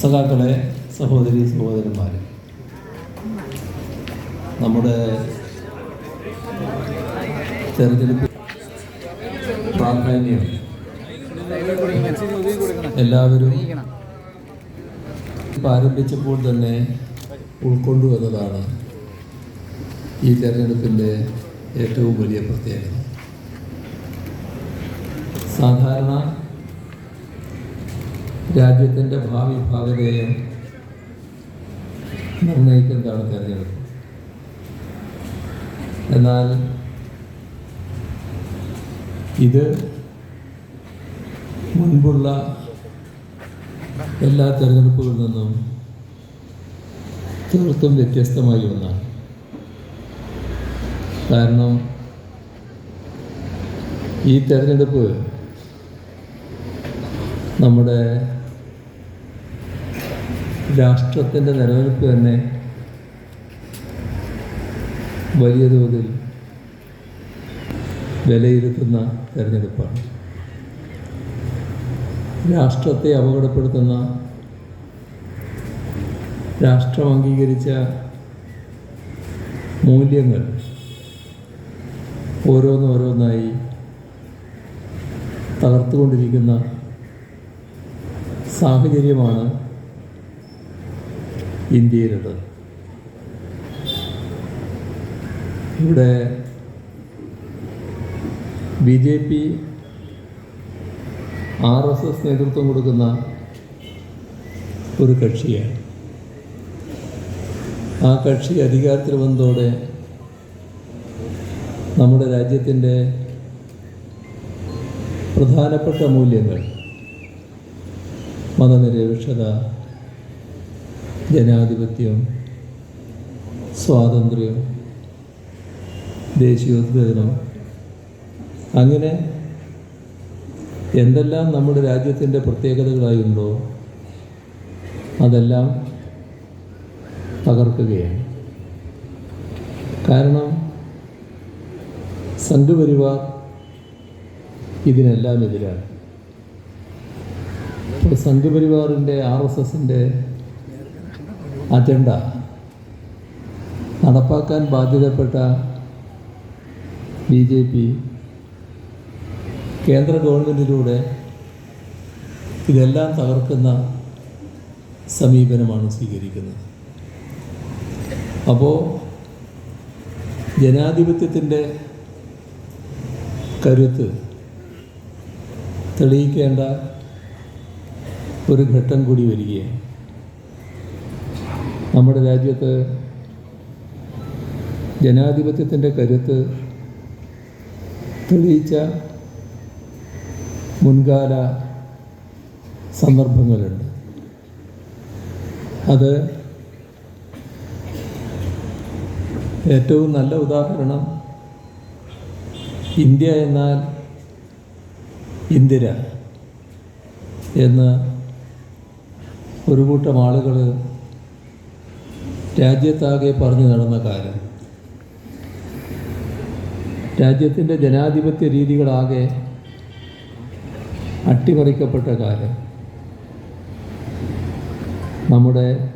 സഖാക്കളെ സഹോദരി സഹോദരന്മാരെ നമ്മുടെ തെരഞ്ഞെടുപ്പ് പ്രാധാന്യം എല്ലാവരും ഇപ്പം ആരംഭിച്ചപ്പോൾ തന്നെ ഉൾക്കൊണ്ടുവന്നതാണ് ഈ തെരഞ്ഞെടുപ്പിന്റെ ഏറ്റവും വലിയ പ്രത്യേകത. സാധാരണ രാജ്യത്തിന്റെ ഭാവി ഭാഗതയും നിർണയിക്കുന്നതാണ് തെരഞ്ഞെടുപ്പ്. എന്നാൽ ഇത് മുൻപുള്ള എല്ലാ തെരഞ്ഞെടുപ്പുകളിൽ നിന്നും തീർത്തും വ്യത്യസ്തമായി ഒന്നാണ്. കാരണം ഈ തെരഞ്ഞെടുപ്പ് നമ്മുടെ രാഷ്ട്രത്തിന്റെ നിലനിൽപ്പ് തന്നെ വലിയ തോതിൽ വിലയിരുത്തുന്ന തെരഞ്ഞെടുപ്പാണ്. രാഷ്ട്രത്തെ അപകടപ്പെടുത്തുന്ന രാഷ്ട്രം അംഗീകരിച്ച മൂല്യങ്ങൾ ഓരോന്നോരോന്നായി തകർത്തുകൊണ്ടിരിക്കുന്ന സാഹചര്യമാണ് ഇന്ത്യയിലുള്ളത്. ഇവിടെ B J P R S S നേതൃത്വം കൊടുക്കുന്ന ഒരു കക്ഷിയാണ്. ആ കക്ഷി അധികാരത്തിൽ വന്നതോടെ നമ്മുടെ രാജ്യത്തിന്റെ പ്രധാനപ്പെട്ട മൂല്യങ്ങൾ മതനിരപേക്ഷത ജനാധിപത്യം സ്വാതന്ത്ര്യം ദേശീയോദ്ഗ്രഥനം അങ്ങനെ എന്തെല്ലാം നമ്മുടെ രാജ്യത്തിന്റെ പ്രത്യേകതകളായുണ്ടോ അതെല്ലാം തകർക്കുകയാണ്. കാരണം സംഘപരിവാർ ഇതിനെല്ലാം എതിരാണ്. ഇപ്പോൾ സംഘപരിവാറിന്റെ ആർ എസ് എസിന്റെ അജണ്ട നടപ്പാക്കാൻ ബാധ്യതപ്പെട്ട ബി ജെ പി കേന്ദ്ര ഗവൺമെന്റിലൂടെ ഇതെല്ലാം തകർക്കുന്ന സമീപനമാണ് സ്വീകരിക്കുന്നത്. അപ്പോൾ ജനാധിപത്യത്തിന്റെ കരുത്ത് തെളിയിക്കേണ്ട ഒരു ഘട്ടം കൂടി വരികയാണ്. നമ്മുടെ രാജ്യത്ത് ജനാധിപത്യത്തിന്റെ കരുത്ത് തെളിയിച്ച മുൻകാല സന്ദർഭങ്ങളുണ്ട്. അത് ഏറ്റവും നല്ല ഉദാഹരണം ഇന്ത്യ എന്നാൽ ഇന്ദിര എന്ന് ഒരു കൂട്ടം ആളുകൾ രാജ്യത്താകെ പറഞ്ഞു നടന്ന കാര്യം. രാജ്യത്തിന്റെ ജനാധിപത്യ രീതികളാകെ അട്ടിമറിക്കപ്പെട്ട കാര്യം. നമ്മുടെ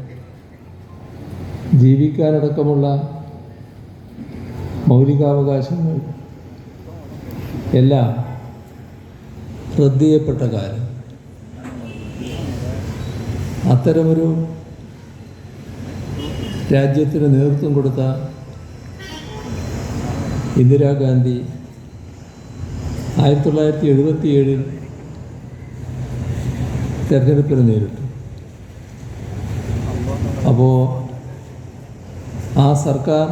ജീവിക്കാനടക്കമുള്ള മൗലികാവകാശങ്ങൾ എല്ലാം ഹൃദയപ്പെട്ട കാര്യം. അത്തരമൊരു രാജ്യത്തിന് നേതൃത്വം കൊടുത്ത ഇന്ദിരാഗാന്ധി ആയിരത്തി തൊള്ളായിരത്തി എഴുപത്തി ഏഴിൽ തെരഞ്ഞെടുപ്പിന് നേരിട്ടു. അപ്പോൾ ആ സർക്കാർ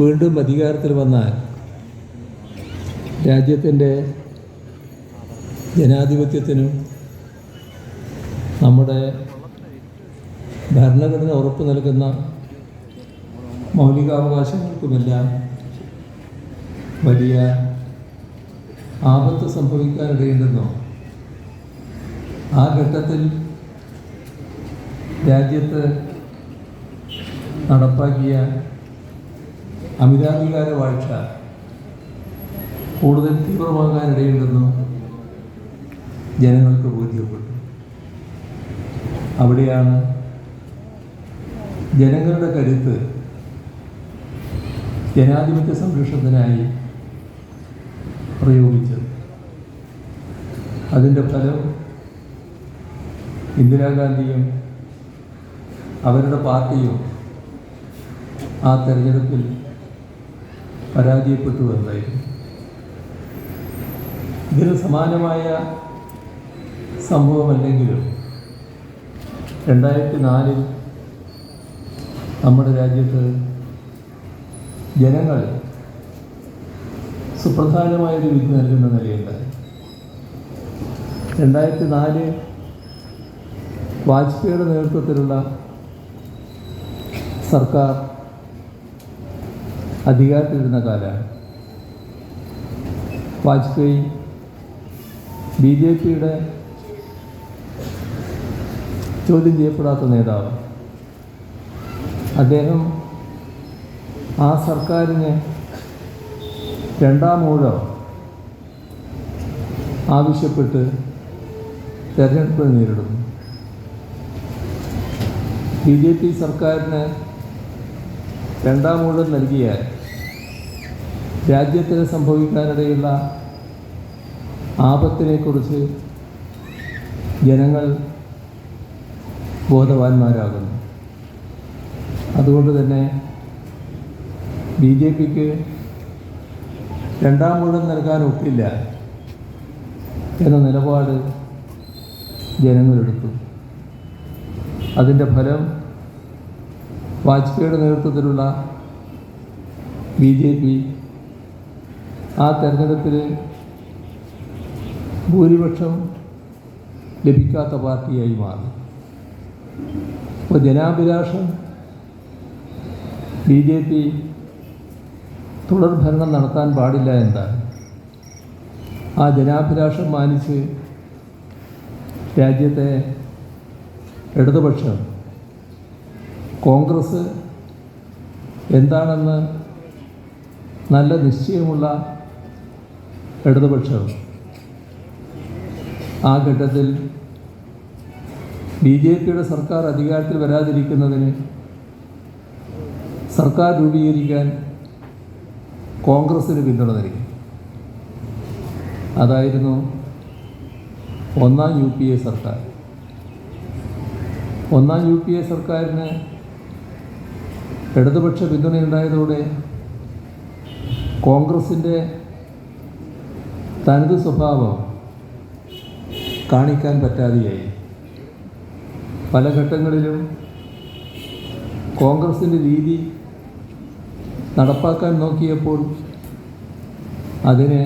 വീണ്ടും അധികാരത്തിൽ വന്നാൽ രാജ്യത്തിന്റെ ജനാധിപത്യത്തിനും നമ്മുടെ ഭരണഘടന ഉറപ്പ് നൽകുന്ന മൗലികാവകാശങ്ങൾക്കുമെല്ലാം വലിയ ആപത്ത് സംഭവിക്കാനിടയുണ്ടെന്നോ ആ ഘട്ടത്തിൽ രാജ്യത്ത് നടപ്പാക്കിയ അമിതാധികാര വാഴ്ച കൂടുതൽ തീവ്രമാകാനിടയുണ്ടെന്നും ജനങ്ങൾക്ക് ബോധ്യപ്പെട്ടു. അവിടെയാണ് ജനങ്ങളുടെ കരുത്ത് ജനാധിപത്യ സംരക്ഷണത്തിനായി പ്രയോഗിച്ചത്. അതിന്റെ ഫലം ഇന്ദിരാഗാന്ധിയും അവരുടെ പാർട്ടിയും ആ തെരഞ്ഞെടുപ്പിൽ പരാജയപ്പെട്ടു എന്നായിരുന്നു ഇതിന് സമാനമായ സംഭവമല്ലെങ്കിലും രണ്ടായിരത്തി നാലിൽ നമ്മുടെ രാജ്യത്ത് ജനങ്ങൾ സുപ്രധാനമായൊരു വിധി നൽകുന്ന നിലയുണ്ടായി. രണ്ടായിരത്തി നാല് വാജ്പേയിയുടെ നേതൃത്വത്തിലുള്ള സർക്കാർ അധികാരത്തിലിരുന്ന കാലമാണ്. വാജ്പേയി ബി ജെ പിയുടെ ചോദ്യം ചെയ്യപ്പെടാത്ത നേതാവ്. അദ്ദേഹം ആ സർക്കാരിന് രണ്ടാം ഊഴം ആവശ്യപ്പെട്ട് തെരഞ്ഞെടുപ്പ് നേരിടുന്നു. ബി ജെ പി സർക്കാരിന് രണ്ടാം ഊഴം നൽകിയാൽ രാജ്യത്തിന് സംഭവിക്കാനിടയുള്ള ആപത്തിനെക്കുറിച്ച് ജനങ്ങൾ ബോധവാന്മാരാകുന്നു. അതുകൊണ്ട് തന്നെ ബി ജെ പിക്ക് രണ്ടാം ഊഴം നൽകാൻ ഒക്കില്ല എന്ന നിലപാട് ജനങ്ങളെടുത്തു. അതിന്റെ ഫലം വാജ്പേയിയുടെ നേതൃത്വത്തിലുള്ള ബി ജെ പി ആ തെരഞ്ഞെടുപ്പിൽ ഭൂരിപക്ഷം ലഭിക്കാത്ത പാർട്ടിയായി മാറി. അപ്പോൾ ജനാഭിലാഷം ബി ജെ പി തുടർഭരണം നടത്താൻ പാടില്ല എന്താണ്? ആ ജനാഭിലാഷം മാനിച്ച് രാജ്യത്തെ ഇടതുപക്ഷം കോൺഗ്രസ് എന്താണെന്ന് നല്ല നിശ്ചയമുള്ള ഇടതുപക്ഷം ആ ഘട്ടത്തിൽ ബി ജെ പിയുടെ സർക്കാർ അധികാരത്തിൽ വരാതിരിക്കുന്നതിന് സർക്കാർ രൂപീകരിക്കാൻ കോൺഗ്രസ്സിന് പിന്തുണ നൽകി. അതായിരുന്നു ഒന്നാം യു പി എ സർക്കാർ. ഒന്നാം യു പി എ സർക്കാരിന് ഇടതുപക്ഷ പിന്തുണയുണ്ടായതോടെ കോൺഗ്രസിന്റെ തനത് സ്വഭാവം കാണിക്കാൻ പറ്റാതെയായി. പല ഘട്ടങ്ങളിലും കോൺഗ്രസിന്റെ രീതി നടപ്പാക്കാൻ നോക്കിയപ്പോൾ അതിനെ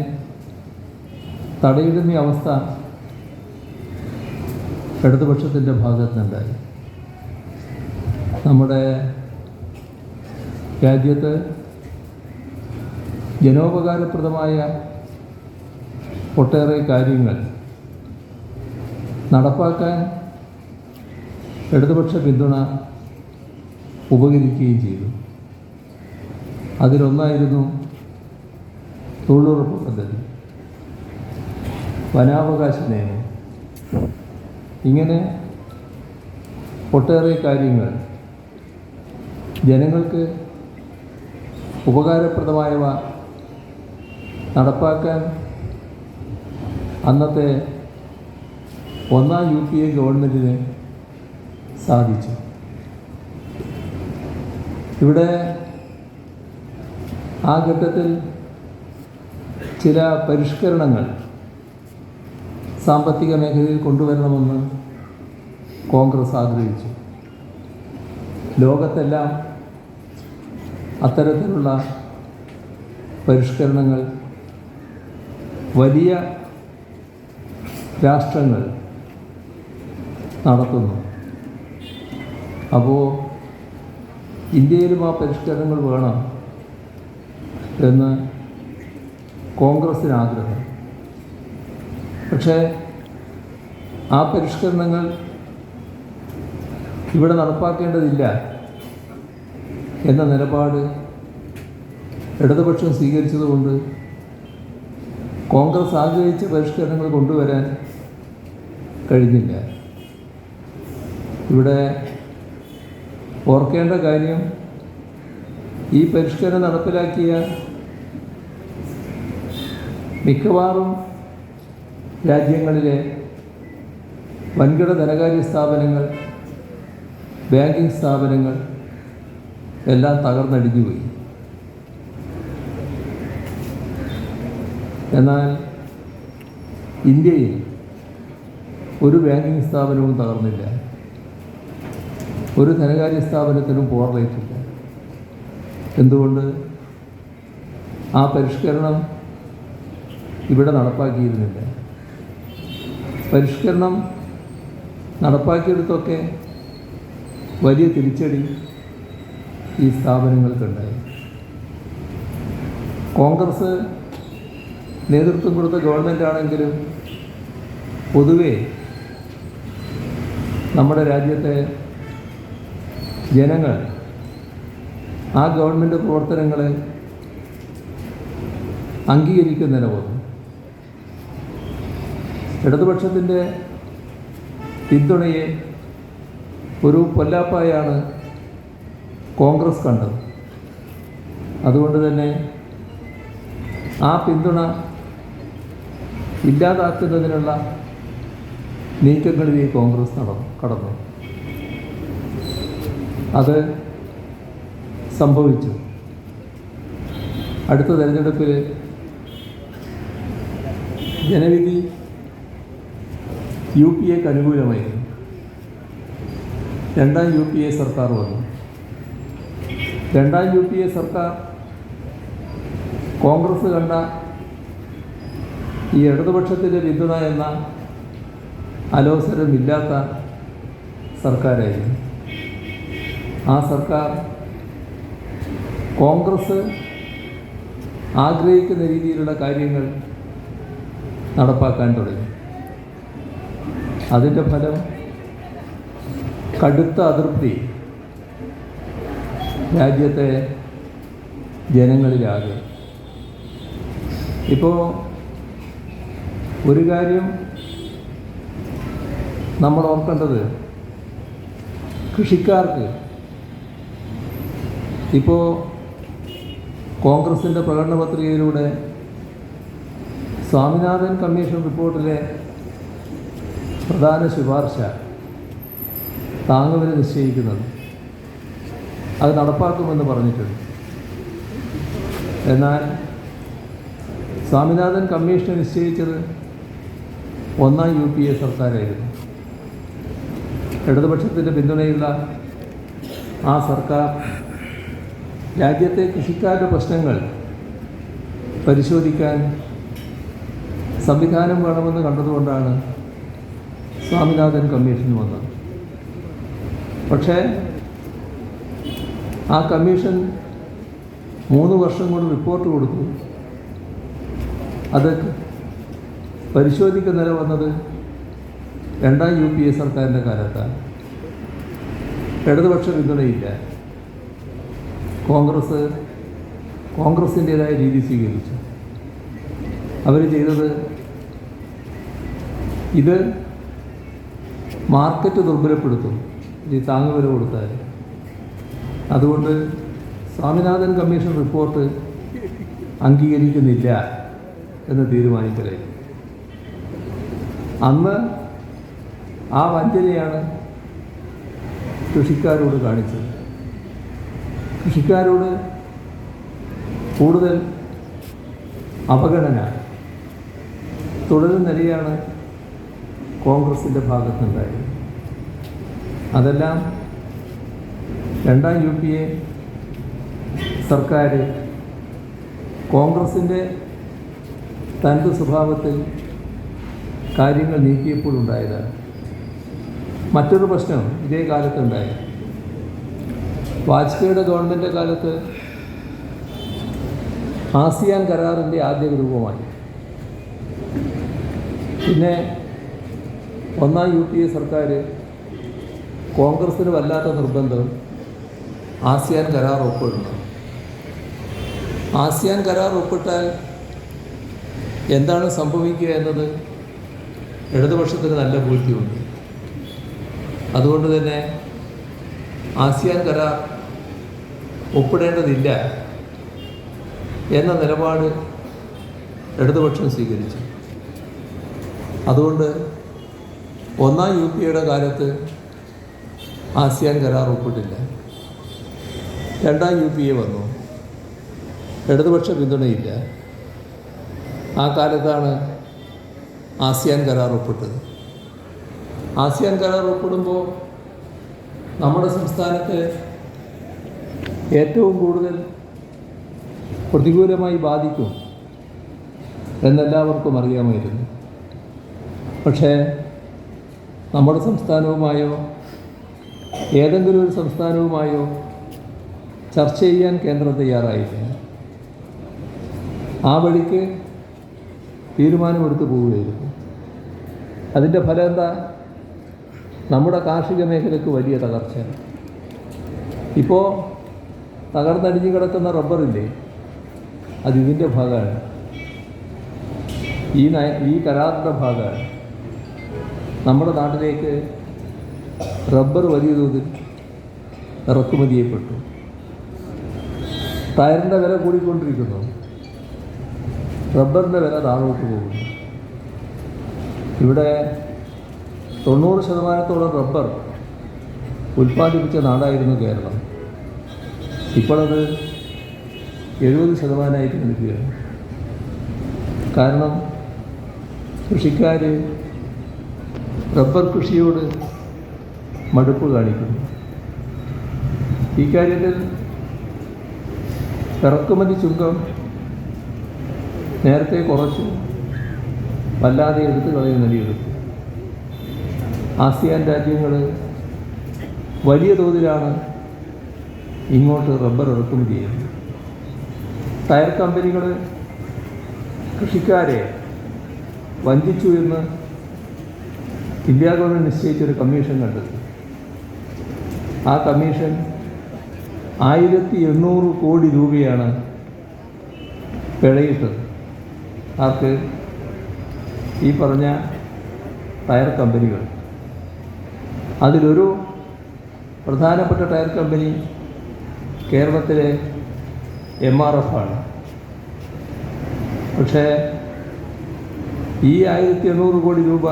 തടയിടുന്ന അവസ്ഥ ഇടതുപക്ഷത്തിന്റെ ഭാഗത്തുനിന്നുണ്ടായി നമ്മുടെ രാജ്യത്ത് ജനോപകാരപ്രദമായ ഒട്ടേറെ കാര്യങ്ങൾ നടപ്പാക്കാൻ ഇടതുപക്ഷ പിന്തുണ ഉപകരിക്കുകയും ചെയ്തു. അതിലൊന്നായിരുന്നു തൊഴിലുറപ്പ് പദ്ധതി. വനാവകാശ നിയമം. ഇങ്ങനെ ഒട്ടേറെ കാര്യങ്ങൾ ജനങ്ങൾക്ക് ഉപകാരപ്രദമായവ നടപ്പാക്കാൻ അന്നത്തെ ഒന്നാം യു പി എ ഗവൺമെന്റിന് സാധിച്ചു. ഇവിടെ ആ ഘട്ടത്തിൽ ചില പരിഷ്കരണങ്ങൾ സാമ്പത്തിക മേഖലയിൽ കൊണ്ടുവരണമെന്ന് കോൺഗ്രസ് ആഗ്രഹിച്ചു. ലോകത്തെല്ലാം അത്തരത്തിലുള്ള പരിഷ്കരണങ്ങൾ വലിയ രാഷ്ട്രങ്ങൾ നടത്തുന്നു. അപ്പോൾ ഇന്ത്യയിലും ആ പരിഷ്കരണങ്ങൾ വേണം എന്ന് കോൺഗ്രസ്സിന് ആഗ്രഹം. പക്ഷേ ആ പരിഷ്കരണങ്ങൾ ഇവിടെ നടപ്പാക്കേണ്ടതില്ല എന്ന നിലപാട് ഇടതുപക്ഷം സ്വീകരിച്ചതുകൊണ്ട് കോൺഗ്രസ് ആഗ്രഹിച്ച പരിഷ്കരണങ്ങൾ കൊണ്ടുവരാൻ കഴിഞ്ഞില്ല. ഇവിടെ ഓർക്കേണ്ട കാര്യം ഈ പരിഷ്കരണം നടപ്പിലാക്കിയ മിക്കവാറും രാജ്യങ്ങളിലെ വൻകിട ധനകാര്യ സ്ഥാപനങ്ങൾ ബാങ്കിങ് സ്ഥാപനങ്ങൾ എല്ലാം തകർന്നടിഞ്ഞുപോയി എന്നാൽ ഇന്ത്യയിൽ ഒരു ബാങ്കിങ് സ്ഥാപനവും തകർന്നില്ല. ഒരു ധനകാര്യ സ്ഥാപനത്തിനും പോർലേറ്റില്ല എന്തുകൊണ്ട്? ആ പരിഷ്കരണം ഇവിടെ നടപ്പാക്കിയിരുന്നില്ല. പരിഷ്കരണം നടപ്പാക്കിയെടുത്തൊക്കെ വലിയ തിരിച്ചടി ഈ സ്ഥാപനങ്ങൾക്കുണ്ടായി. കോൺഗ്രസ് നേതൃത്വം കൊടുത്ത ഗവൺമെന്റ് ആണെങ്കിലും പൊതുവേ നമ്മുടെ രാജ്യത്തെ ജനങ്ങൾ ആ ഗവൺമെന്റ് പ്രവർത്തനങ്ങളെ അംഗീകരിക്കുന്നതിന് പോകുന്നു. ഇടതുപക്ഷത്തിന്റെ പിന്തുണയെ ഒരു പൊല്ലാപ്പായാണ് കോൺഗ്രസ് കണ്ടത്. അതുകൊണ്ട് തന്നെ ആ പിന്തുണ ഇല്ലാതാക്കുന്നതിനുള്ള നീക്കങ്ങളിലേക്ക് കോൺഗ്രസ് നടന്നു കടന്നു. അത് സംഭവിച്ചു. അടുത്ത തിരഞ്ഞെടുപ്പിൽ ജനവിധി യു പി എക്ക് അനുകൂലമായിരുന്നു. രണ്ടാം യു പി എ സർക്കാർ വന്നു. രണ്ടാം യു പി എ സർക്കാർ കോൺഗ്രസ് കണ്ട ഈ ഇടതുപക്ഷത്തിന്റെ പിന്തുണ എന്ന അലോസരമില്ലാത്ത സർക്കാരായിരുന്നു. ആ സർക്കാർ കോൺഗ്രസ് ആഗ്രഹിക്കുന്ന രീതിയിലുള്ള കാര്യങ്ങൾ നടപ്പാക്കാൻ തുടങ്ങി. അതിന്റെ ഫലം കടുത്ത അതൃപ്തി രാജ്യത്തെ ജനങ്ങളിലാകെ. ഇപ്പോൾ ഒരു കാര്യം നമ്മൾ ഓർക്കേണ്ടത് കൃഷിക്കാർക്ക് ഇപ്പോൾ കോൺഗ്രസിന്റെ പ്രകടന പത്രികയിലൂടെ സ്വാമിനാഥൻ കമ്മീഷൻ റിപ്പോർട്ടിലെ പ്രധാന ശുപാർശ താങ്ങുവില നിശ്ചയിക്കുന്നത് അത് നടപ്പാക്കുമെന്ന് പറഞ്ഞിട്ടുണ്ട്. എന്നാൽ സ്വാമിനാഥൻ കമ്മീഷൻ നിശ്ചയിച്ചത് ഒന്നാം യു പി എ സർക്കാരായിരുന്നു. ഇടതുപക്ഷത്തിന്റെ പിന്തുണയുള്ള ആ സർക്കാർ രാജ്യത്തെ കൃഷിക്കാരുടെ പ്രശ്നങ്ങൾ പരിശോധിക്കാൻ സംവിധാനം വേണമെന്ന് കണ്ടതുകൊണ്ടാണ് സ്വാമിനാഥൻ കമ്മീഷൻ വന്നത്. പക്ഷേ ആ കമ്മീഷൻ മൂന്ന് വർഷം കൊണ്ട് റിപ്പോർട്ട് കൊടുത്തു. അത് പരിശോധിക്കുന്നതിന് വന്നത് രണ്ടാം യു പി എ സർക്കാരിന്റെ കാലത്താണ്. ഇടതുപക്ഷ പിന്തുണയില്ല. കോൺഗ്രസ് കോൺഗ്രസിന്റേതായ രീതി സ്വീകരിച്ചു. അവർ ചെയ്തത് ഇത് മാർക്കറ്റ് ദുർബലപ്പെടുത്തും. ഈ താങ്ങുവില കൊടുത്താൽ. അതുകൊണ്ട് സ്വാമിനാഥൻ കമ്മീഷൻ റിപ്പോർട്ട് അംഗീകരിക്കുന്നില്ല എന്ന് തീരുമാനിക്കലായി അന്ന് ആ വഞ്ചനയാണ് കൃഷിക്കാരോട് കാണിച്ചത്. കൃഷിക്കാരോട് കൂടുതൽ അവഗണന. തുടരുന്ന നിലയാണ് കോൺഗ്രസിന്റെ ഭാഗത്തുണ്ടായത്. അതെല്ലാം രണ്ടാം യു പി എ സർക്കാർ കോൺഗ്രസിന്റെ തനത് സ്വഭാവത്തിൽ കാര്യങ്ങൾ നീക്കിയപ്പോഴുണ്ടായതാണ്. മറ്റൊരു പ്രശ്നം ഇതേ കാലത്തുണ്ടായി വാജ്പേയിയുടെ ഗവൺമെന്റ് കാലത്ത് ആസിയാൻ കരാറിന്റെ ആദ്യ രൂപമായി. പിന്നെ ഒന്നാം യു പി എ സർക്കാർ കോൺഗ്രസ്സിന് വല്ലാത്ത നിർബന്ധം ആസിയാൻ കരാർ ഒപ്പിടണം. ആസിയാൻ കരാർ ഒപ്പിട്ടാൽ എന്താണ് സംഭവിക്കുക എന്നത് ഇടതുപക്ഷത്തിന് നല്ല ബോധ്യമുണ്ട്. അതുകൊണ്ട് തന്നെ ആസിയാൻ കരാർ ഒപ്പിടേണ്ടതില്ല എന്ന നിലപാട് ഇടതുപക്ഷം സ്വീകരിച്ചു. അതുകൊണ്ട് ഒന്നാം യു പി എയുടെ കാലത്ത് ആസിയാൻ കരാർ ഒപ്പിട്ടില്ല. രണ്ടാം യു പി എ വന്നു. ഇടതുപക്ഷ പിന്തുണയില്ല. ആ കാലത്താണ് ആസിയാൻ കരാർ ഒപ്പിട്ടത്. ആസിയാൻ കരാർ ഒപ്പിടുമ്പോൾ നമ്മുടെ സംസ്ഥാനത്തെ ഏറ്റവും കൂടുതൽ പ്രതികൂലമായി ബാധിക്കും എന്നെല്ലാവർക്കും അറിയാമായിരുന്നു. പക്ഷേ നമ്മുടെ സംസ്ഥാനവുമായോ ഏതെങ്കിലും ഒരു സംസ്ഥാനവുമായോ ചർച്ച ചെയ്യാൻ കേന്ദ്രം തയ്യാറായില്ല. ആ വഴിക്ക് തീരുമാനമെടുത്തു പോവുകയായിരുന്നു. അതിന്റെ ഫലം എന്താ? നമ്മുടെ കാർഷിക മേഖലയ്ക്ക് വലിയ തകർച്ച ഇപ്പോൾ തകർന്നടിഞ്ഞു കിടക്കുന്ന റബ്ബറില്ലേ? അത് ഇതിന്റെ ഭാഗമാണ്. ഈ നയ ഈ കരാറിന്റെ ഭാഗമാണ്. നമ്മുടെ നാട്ടിലേക്ക് റബ്ബർ വലിയ തോതിൽ ഇറക്കുമതി ചെയ്യപ്പെട്ടു ടയറിന്റെ വില കൂടിക്കൊണ്ടിരിക്കുന്നു. റബ്ബറിന്റെ വില താഴോട്ട് പോകുന്നു. ഇവിടെ തൊണ്ണൂറ് ശതമാനത്തോളം റബ്ബർ ഉൽപ്പാദിപ്പിച്ച നാടായിരുന്നു കേരളം. ഇപ്പോഴത് എഴുപത് ശതമാനമായിട്ട് നിൽക്കുകയാണ്. കാരണം കൃഷിക്കാർ റബ്ബർ കൃഷിയോട് മടുപ്പ് കാണിക്കുന്നു. ഈ കാര്യത്തിൽ ഇറക്കുമതി ചുങ്കം നേരത്തെ കുറച്ചു വല്ലാതെ എടുത്ത് കളയും നിലയെടുത്തു ആസിയാൻ രാജ്യങ്ങൾ വലിയ തോതിലാണ് ഇങ്ങോട്ട് റബ്ബർ ഇറക്കുമതി ചെയ്യുന്നു. ടയർ കമ്പനികൾ കൃഷിക്കാരെ വഞ്ചിച്ചു എന്ന് ഇന്ത്യ ഗവൺമെന്റ് നിശ്ചയിച്ചൊരു കമ്മീഷൻ കണ്ടെത്തി ആ കമ്മീഷൻ ആയിരത്തി എണ്ണൂറ് കോടി രൂപയാണ് പിഴയിട്ടത്. ആർക്ക്? ഈ പറഞ്ഞ ടയർ കമ്പനികൾ. അതിലൊരു പ്രധാനപ്പെട്ട ടയർ കമ്പനി കേരളത്തിലെ എം ആർ എഫ് ആണ്. പക്ഷേ ഈ ആയിരത്തി എണ്ണൂറ് കോടി രൂപ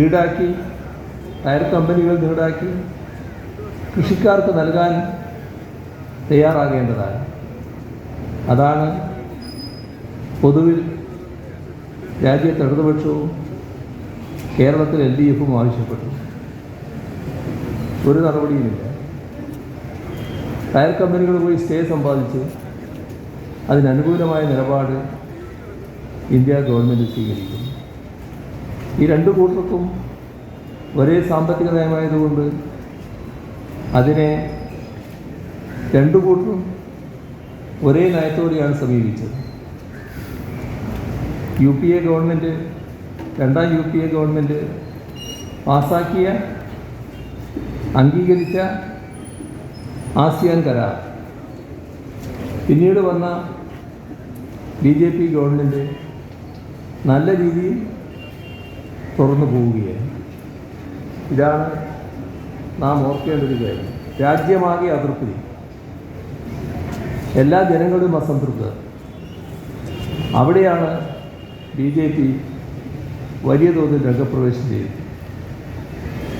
ഈടാക്കി ടയർ കമ്പനികൾ ഈടാക്കി കൃഷിക്കാർക്ക് നൽകാൻ തയ്യാറാകേണ്ടതാണ്. അതാണ് പൊതുവിൽ രാജ്യത്തെ ഇടതുപക്ഷവും കേരളത്തിൽ എൽ ഡി എഫും ആവശ്യപ്പെട്ടു ഒരു നടപടിയുമില്ല. ടയർ കമ്പനികൾ പോയി സ്റ്റേ സമ്പാദിച്ച് അതിനനുകൂലമായ നിലപാട് ഇന്ത്യ ഗവൺമെന്റ് സ്വീകരിക്കുന്നു. ഈ രണ്ട് കൂട്ടർക്കും ഒരേ സാമ്പത്തിക നയമായതുകൊണ്ട് അതിനെ രണ്ടു കൂട്ടരും ഒരേ നയത്തോടെയാണ് സമീപിച്ചത്. യു പി എ ഗവൺമെന്റ് രണ്ടാം യു പി എ ഗവൺമെന്റ് പാസാക്കിയ അംഗീകരിച്ച ആസിയാൻ കരാർ. പിന്നീട് വന്ന ബി ജെ പി ഗവൺമെന്റ് നല്ല രീതിയിൽ തുറന്നു പോവുകയാണ്. ഇതാണ് നാം ഓർക്കേണ്ട ഒരു കാര്യം. രാജ്യമാകെ അതൃപ്തി. എല്ലാ ജനങ്ങളും അസംതൃപ്തർ അവിടെയാണ് ബി ജെ പി വലിയ തോതിൽ രംഗപ്രവേശം ചെയ്തത്.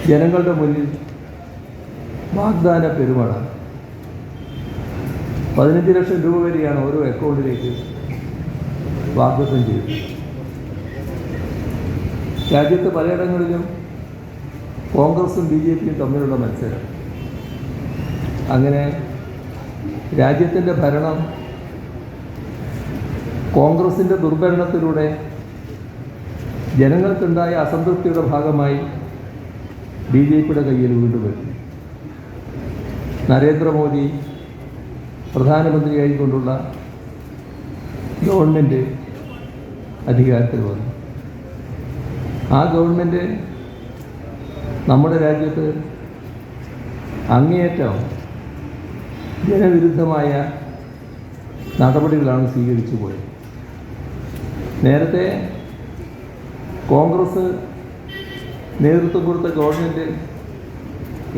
ജനങ്ങളുടെ മുന്നിൽ വാഗ്ദാന പെരുമഴ പതിനഞ്ച് ലക്ഷം രൂപ വരെയാണ് ഓരോ അക്കൗണ്ടിലേക്ക് വാഗ്ദത്തം ചെയ്തത്. രാജ്യത്ത് പലയിടങ്ങളിലും കോൺഗ്രസും ബി ജെ പിയും തമ്മിലുള്ള മത്സരം. അങ്ങനെ രാജ്യത്തിന്റെ ഭരണം കോൺഗ്രസിന്റെ ദുർഭരണത്തിലൂടെ ജനങ്ങൾക്കുണ്ടായ അസംതൃപ്തിയുടെ ഭാഗമായി ബി ജെ പിയുടെ കയ്യിൽ വീണ്ടും വരുന്നു. നരേന്ദ്രമോദി പ്രധാനമന്ത്രിയായിക്കൊണ്ടുള്ള ഗവൺമെന്റ് അധികാരത്തിൽ വന്നു. ആ ഗവൺമെന്റ് നമ്മുടെ രാജ്യത്ത് അങ്ങേയറ്റം ജനവിരുദ്ധമായ നടപടികളാണ് സ്വീകരിച്ചു പോയത്. നേരത്തെ കോൺഗ്രസ് നേതൃത്വം കൊടുത്ത ഗവൺമെന്റ്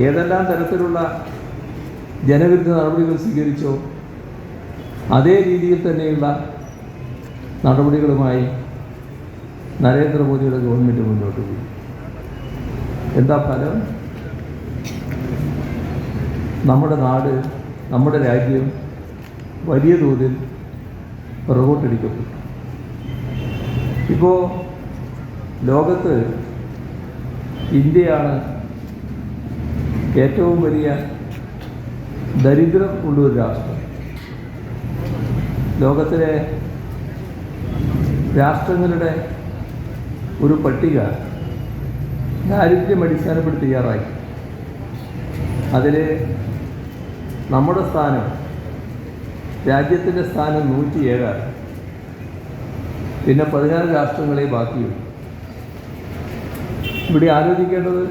ഏതെല്ലാം തരത്തിലുള്ള ജനവിരുദ്ധ നടപടികൾ സ്വീകരിച്ചോ? അതേ രീതിയിൽ തന്നെയുള്ള നടപടികളുമായി നരേന്ദ്രമോദിയുടെ ഗവൺമെന്റ് മുന്നോട്ട് പോയി. എന്താ ഫലം? നമ്മുടെ നാട് നമ്മുടെ രാജ്യം വലിയ തോതിൽ പുറകോട്ടടിക്കപ്പെട്ടു ഇപ്പോൾ ലോകത്ത് ഇന്ത്യയാണ് ഏറ്റവും വലിയ ദരിദ്രം ഉള്ള ഒരു രാഷ്ട്രം. ലോകത്തിലെ രാഷ്ട്രങ്ങളുടെ ഒരു പട്ടിക ദാരിദ്ര്യം അടിസ്ഥാനപ്പെടുത്തി തയ്യാറാക്കി. അതിൽ നമ്മുടെ സ്ഥാനം രാജ്യത്തിന്റെ സ്ഥാനം നൂറ്റിയേഴാണ്. പിന്നെ പതിനാറ് രാഷ്ട്രങ്ങളെ ബാക്കിയുള്ളൂ ഇവിടെ ആലോചിക്കേണ്ടത്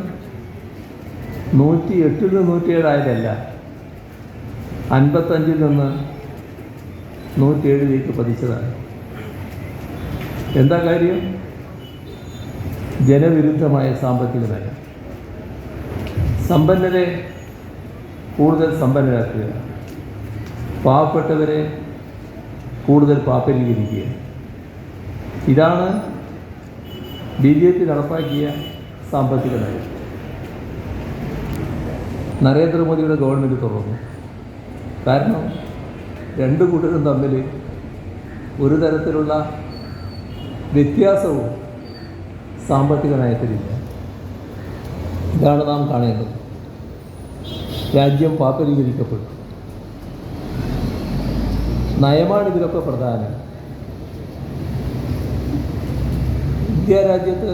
നൂറ്റി എട്ടിൽ നിന്ന് നൂറ്റിയേഴായതല്ല. അൻപത്തഞ്ചിൽ നിന്ന് നൂറ്റിയേഴിലേക്ക് പതിച്ചതാണ്. എന്താ കാര്യം? ജനവിരുദ്ധമായ സാമ്പത്തിക നയം. സമ്പന്നരെ കൂടുതൽ സമ്പന്നരാക്കുക. പാവപ്പെട്ടവരെ കൂടുതൽ പാപ്പരീകരിക്കുക. ഇതാണ് ബി ജെ പി നടപ്പാക്കിയ സാമ്പത്തിക നയം. നരേന്ദ്രമോദിയുടെ ഗവൺമെന്റ് തുറന്നു. കാരണം രണ്ട് കൂട്ടരും തമ്മിൽ ഒരു തരത്തിലുള്ള വ്യത്യാസവും സാമ്പത്തിക നയത്തിലില്ല ഇതാണ് നാം കാണേണ്ടത്. രാജ്യം പാപ്പരീകരിക്കപ്പെട്ടു. നയമാണ് ഇതിലൊക്കെ പ്രധാനം. ഇന്ത്യ രാജ്യത്ത്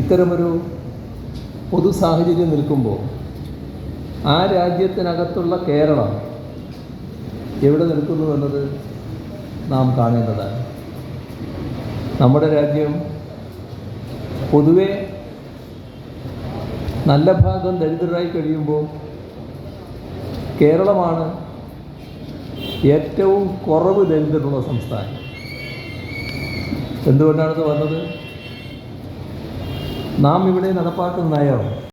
ഇത്തരമൊരു പൊതു സാഹചര്യം നിൽക്കുമ്പോൾ ആ രാജ്യത്തിനകത്തുള്ള കേരളം എവിടെ നിൽക്കുന്നു എന്നത് നാം കാണേണ്ടതാണ്. നമ്മുടെ രാജ്യം പൊതുവെ നല്ല ഭാഗം ദരിദ്രരായി കഴിയുമ്പോൾ കേരളമാണ് ഏറ്റവും കുറവ് ദരിദ്രരുള്ള സംസ്ഥാനം. എന്തുകൊണ്ടാണിത് വന്നത്? നാം ഇവിടെ നടപ്പാക്കുന്ന നയം